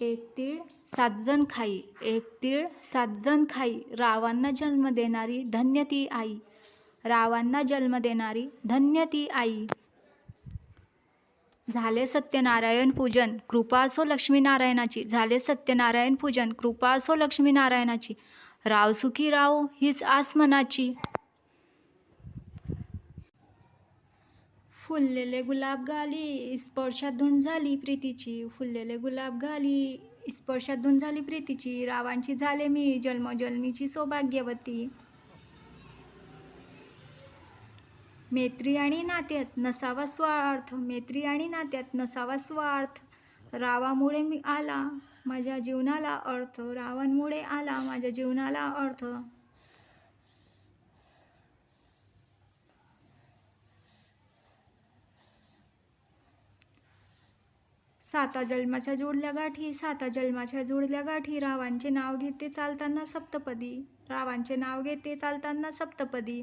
एक तीळ सातजण खाई. एक तीळ सातजण खाई. रावांना जन्म देणारी धन्य ती आई. रावांना जन्म देणारी धन्य ती आई. झाले सत्यनारायण पूजन कृपा असो लक्ष्मीनारायणाची. झाले सत्यनारायण पूजन कृपा असो लक्ष्मीनारायणाची. राव सुखी राव हीच आस फुललेले गुलाब गाली स्पर्शात धुंद झाली प्रीतीची. फुललेले गुलाब गाली स्पर्शात धुंद झाली प्रीतीची. रावांची झाले मी जन्मजन्मीची सौभाग्यवती. मैत्री आणि नात्यात नसावा स्वार्थ मैत्री आणि नात्यात नसावा स्वार्थ. रावामुळे मी आला माझ्या जीवनाला अर्थ. रावांमुळे आला माझ्या जीवनाला अर्थ. साता जन्माच्या जोडल्या गाठी साता जन्माच्या जोडल्या गाठी. रावांचे नाव घेते चालताना सप्तपदी. रावांचे नाव घेते चालताना सप्तपदी.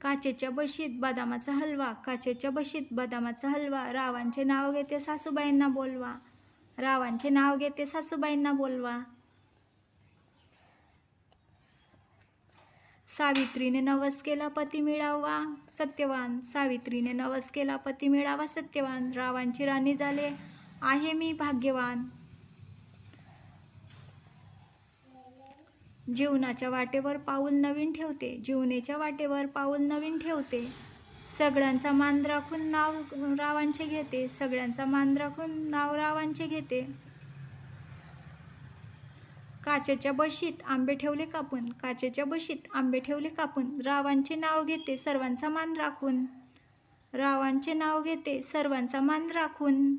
काचेच्या बशीत बदामाचा हलवा काचेच्या बशीत बदामाचा हलवा. रावांचे नाव घेते सासूबाईंना बोलवा. रावांचे नाव घेते सासूबाईंना बोलवा. सावित्रीने नवस केला पती मिळावा. सत्यवान सावित्रीने नवस केला पती मिळावा. सत्यवान रावांची राणी झाले. आहे मी भाग्यवान. जीवनाच्या वाटेवर पाऊल नवीन ठेवते. जीवनेच्या वाटेवर पाऊल नवीन ठेवते. सगळ्यांचा मान राखून नाव रावांचे घेते. सगळ्यांचा मान राखून नाव रावांचे घेते. काचेच्या बशीत आंबे ठेवले कापून काचेच्या बशीत आंबे ठेवले कापून रावांचे नाव घेते सर्वांचा मान राखून. रावांचे नाव घेते सर्वांचा मान राखून.